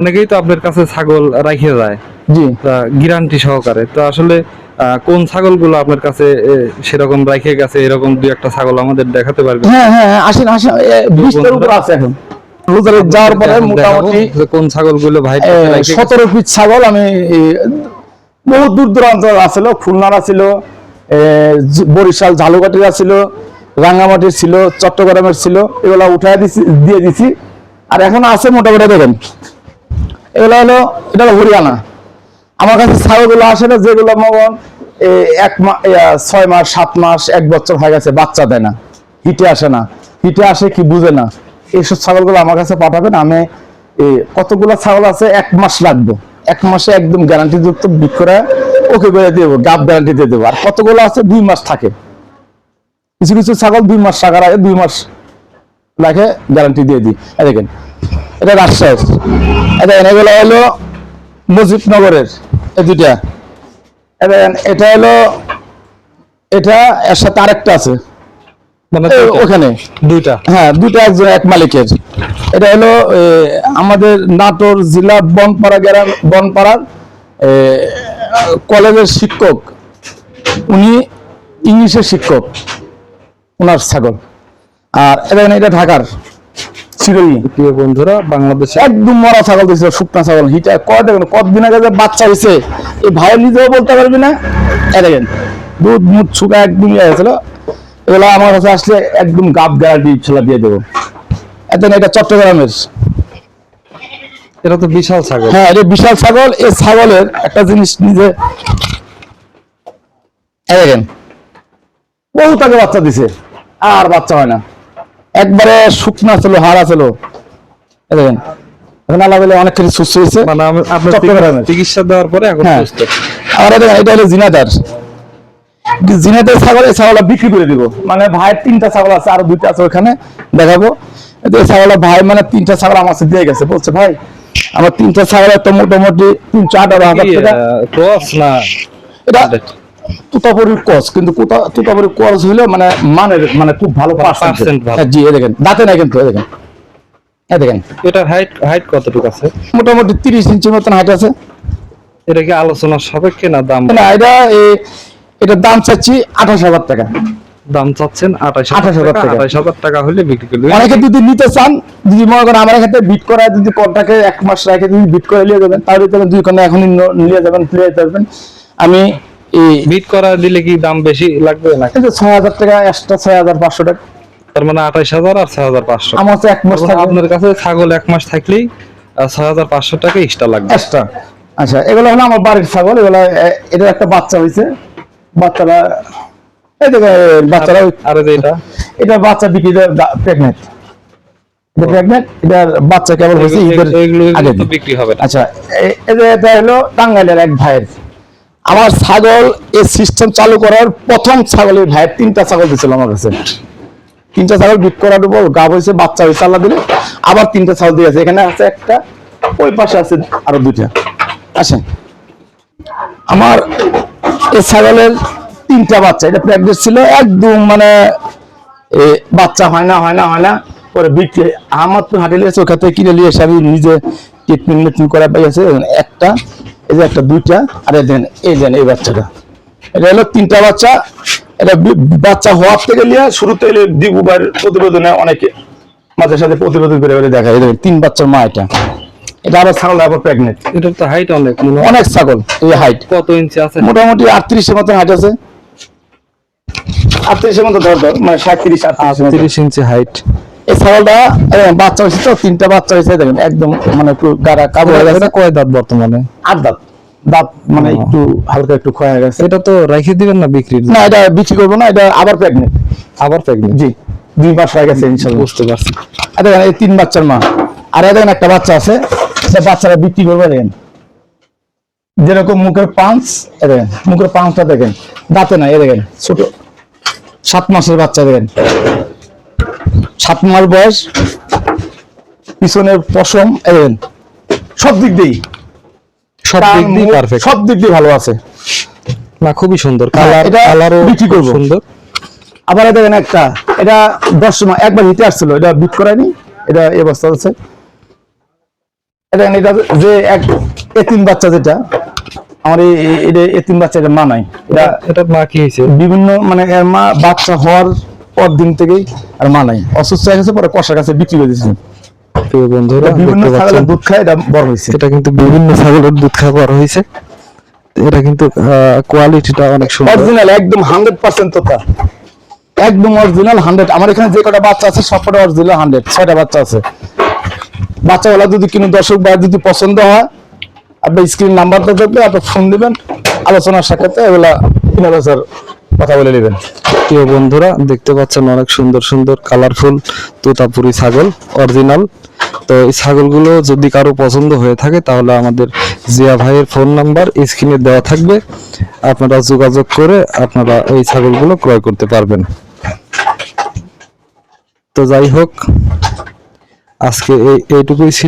অনেকেই তো আপনার কাছে ছাগল রাখে যায়। জি। গ্যারান্টি সহকারে। তো আসলে কোন ছাগলগুলো আপনার কাছে সেরকম রাখে গেছে এরকম দুই একটা ছাগল আমাদের দেখাতে পারবে হ্যাঁ হ্যাঁ আসেন আসেন এ, বিশটার উপর আছে এখন। রোজারে যাওয়ার পরে মোটামুটি কোন ছাগলগুলো ভাই সতেরো পিস ছাগল আমি এ, বহু দূর দূরান্ত আছিল খুলনার ছিল বরিশাল ঝালুকাটির ছিল রাঙ্গামাটির ছিল চট্টগ্রামের ছিল এগুলা উঠায় দিছি দিয়ে দিছি। আর এখন আছে মোটামুটি দেখেন এগুলো হলো, এটা হলো হরিয়ানা। আমার কাছে ছাগলগুলো আসে না, যেগুলো মগন এক ছয় মাস, সাত মাস, এক বছর হয়ে গেছে, বাচ্চা দেয় না। হিটে আসে না। হিটে আসে কি বুঝে না। এইসব ছাগলগুলো আমার কাছে পাঠাবেন, আমি কতগুলো ছাগল আছে, এক মাস লাগবে। এক মাসে একদম গ্যারান্টি যুক্ত বিক্রয় ওকে করে দেবো গাপ গ্যারান্টি দিয়ে দেবো। আর কতগুলো আছে, দুই মাস থাকে। কিছু কিছু ছাগল দুই মাস টাকার আগে দুই মাস লাগে গ্যারান্টি দিয়ে দিই। দেখেন এটা রাজশাহীর। এটা এগুলো হলো মুজিবনগরের এই দুইটা। এটা এটা হলো এটা এর সাথে আরেকটা আছে। মানে দুইটা? ওখানে। দুইটা? হ্যাঁ দুটো একজন এক মালিকের। এটা হলো আমাদের নাটোর জেলা বনপাড়া গ্রাম বনপাড়ার কলেজের শিক্ষক। উনি ইংলিশের শিক্ষক। ওনার ছাগল। আর এটা এটা ঢাকার। চিরই প্রিয় বন্ধুরা বাংলাদেশে একদম মরা ছাগল দিয়েছিল শুকনা ছাগল। হিটা কয় দেখেন কতদিন আগে যে বাচ্চা হয়েছে? এই ভাই নিজেও বলতে পারবি না? এ দেখেন দুধ মুখ শুকা একদম ইয়ে হয়েছিল এগুলো আমার কাছে আসলে একদম গাব গ্যারান্টি ছেলা দিয়ে দেবো। এখন এটা চট্টগ্রামের। এটা তো বিশাল ছাগল। হ্যাঁ এটা বিশাল ছাগল। এই ছাগলের একটা জিনিস নিজে দেখেন বহু তাকে বাচ্চা দিছে আর বাচ্চা হয় না। একবারে শুকনা ছিল হারা ছিল। দেখেন এখন আল্লাহ বলে অনেক কিছু সুস্থ হয়েছে। মানে আপনার চিকিৎসা দেওয়ার পরে এখন হ্যাঁ। সুস্থ। আর এটা এটা হলো জিনাদার। জিনাদার ছাগল এই ছাগলটা বিক্রি করে দিব। মানে ভাইয়ের তিনটা ছাগল আছে আর দুইটা আছে ওখানে দেখাবো। এই ছাগলটা ভাই মানে তিনটা ছাগল আমার দিয়ে গেছে বলছে ভাই আমার তিনটা ছাগলের তো মোটামুটি তিন চার হাজার টাকা ক্রস না? এটা তুতাপুরির কস কিন্তু কুতা- তুতাপুরির কস হলে মানে মানের মানে খুব ভালো পার্সেন্ট জি এই দেখেন। দাঁতে নাই কিন্তু দেখেন। এই দেখেন। এটার হাইট হাইট কতটুকু আছে? মোটামুটি তিরিশ ইঞ্চির মতন হাইট আছে। এটা কি আলোচনার সাপেক্ষে না দাম? না এটা এই- দাম চাচ্ছি আঠাশ হাজার টাকা। দাম চাচ্ছেন 28,000 টাকা। আঠাশ হাজার টাকা হলে বিক্রি অনেকে যদি নিতে চান যদি মনে করেন আমার ক্ষেত্রে বিট করা যদি কন্টাকে এক মাস রেখে যদি বিট করে নিয়ে যাবেন তাহলে দুই কন্যা এখনই নিয়ে যাবেন নিয়ে যাবেন। আমি বিট করা দিলে কি দাম বেশি লাগবে না এই যে ছয় হাজার টাকা এক্সট্রা ছয় হাজার পাঁচশো টাকা। তার মানে আঠাশ হাজার আর ছয় হাজার পাঁচশো। আমার হচ্ছে এক মাস আপনার কাছে ছাগল এক মাস থাকলেই ছয় হাজার পাঁচশো টাকা এক্সট্রা লাগবে। এক্সট্রা আচ্ছা এগুলো হলো আমার বাড়ির ছাগল এগুলো এ- এটার একটা বাচ্চা হয়েছে বাচ্চারা এই দেখো বাচ্চারা আর যে এটা? এটা বাচ্চা বিক্রি এটা প্রেগনেন্ট এটার বাচ্চা কেবল হয়েছে ঈদের এগুলো- এগুলো আগে বিক্রি হবে আচ্ছা এটা হলো টাঙ্গাইলের এক ভাইয়ের। আমার ছাগল এই সিস্টেম চালু করার প্রথম ছাগলের ভাইয়ের তিনটা ছাগল দিছিল আমার কাছে। তিনটা ছাগল বিট করার উপর গাব হয়েছে, বাচ্চা হয়েছে আল্লাহ দিলে। আবার তিনটা ছাগল দিয়েছে এখানে আছে একটা, ওই পাশে আছে আরও দুইটা। আসেন। আমার এই ছাগলের তিনটা বাচ্চা, এটা প্রেগনেন্ট ছিল একদম মানে বাচ্চা হয় না হয় না হয় না, পরে বিক্রি আমার তো হাটে লিয়েছে ওখান থেকে কিনে নিয়ে আমি নিজে ট্রিটমেন্ট করা পাইছে একটা এই যে একটা দুইটা আর এই দেন এই দেন এই বাচ্চাটা। এটা হলো তিনটা বাচ্চা। এটা বাচ্চা হওয়ার থেকে নিয়ে শুরুতে এলে দিগুবার প্রতিবেদনে অনেকে মাঝে সাথে প্রতিবেদন করে করে দেখা এই তিন বাচ্চার মা এটা। এটা আবার ছাগল আবার প্রেগনেন্ট এটার তো হাইট অনেক অনেক ছাগল এই হাইট কত ইঞ্চি আছে? মোটামুটি আটত্রিশের মতো হাইট আছে। আটত্রিশের মতো ধর মানে সাঁত্রিশ আটত্রিশ তিরিশ ইঞ্চি হাইট ছাগলটা বাচ্চা হয়েছে তো তিনটা বাচ্চা হয়েছে দেখেন একদম মানে একটু গাড়া কাবু হয়ে গেছে। কয় দাঁত বর্তমানে? আট দাঁত। দাঁত মানে একটু হালকা একটু ক্ষয় গেছে। এটা তো রেখে দিবেন না বিক্রির না এটা বিক্রি করব না এটা আবার প্রেগনেন্ট আবার প্রেগনেন্ট জি দুই মাস হয়ে গেছে ইনশাল্লাহ। বুঝতে পারছি। আর দেখেন এই তিন বাচ্চার মা। আর দেখেন একটা বাচ্চা আছে সে বাচ্চারা বিক্রি করবে দেখেন। যেরকম মুখের পাঁচ দেখেন মুখের পাঁচটা দেখেন। দাঁতে না এ দেখেন ছোট। সাত মাসের বাচ্চা দেখেন। সাত মাস বয়স পিছনের পশম এ দেখেন সব দিক দিয়েই। সব দিক দিয়ে পারফেক্ট সব দিক দিয়ে ভালো আছে। না খুবই সুন্দর। হ্যাঁ, কালার কালারও বিক্রি করব। সুন্দর। আবার দেখেন একটা এটা দশ একবার হিটে আসছিল এটা বিট করায়নি এটা এই অবস্থা আছে এটা এটা যে এক এতিম বাচ্চা যেটা আমার এই এতিম বাচ্চা এটা মা নাই। এটা এটা মা কি হয়েছে? বিভিন্ন মানে এর মা বাচ্চা হওয়ার পর দিন থেকেই আর মা নাই। অসুস্থ হয়ে গেছে পরে কষার কাছে বিক্রি করে দিয়েছে। প্রিয় বন্ধুরা বিভিন্ন ছাগলের দুধ খায় এটা বড় হয়েছে। এটা কিন্তু বিভিন্ন ছাগলের দুধ খাবার হয়েছে। এটা কিন্তু কোয়ালিটিটা অনেক সুন্দর। অরিজিনাল একদম তোতা। অরিজিনাল হান্ড্রেড আমার এখানে যে কটা বাচ্চা আছে অরিজিনাল হান্ড্রেড ছয়টা বাচ্চা আছে। বাচ্চাগুলা যদি কোনো দর্শক বা যদি পছন্দ হয় আপনি স্ক্রিন নাম্বারটা থাকবে আপনি ফোন দিবেন আলোচনার সাক্ষাতে এগুলা হাজার কথা বলে নেবেন। প্রিয় বন্ধুরা, দেখতে পাচ্ছেন অনেক সুন্দর সুন্দর কালারফুল তোতাপুরি ছাগল অরিজিনাল তো এই ছাগলগুলো যদি কারও পছন্দ হয়ে থাকে, তাহলে আমাদের জিয়া ভাইয়ের ফোন নাম্বার স্ক্রিনে দেওয়া থাকবে। আপনারা যোগাযোগ করে আপনারা এই ছাগলগুলো ক্রয় করতে পারবেন। তো যাই হোক, আজকে এই এইটুকুই ছিল।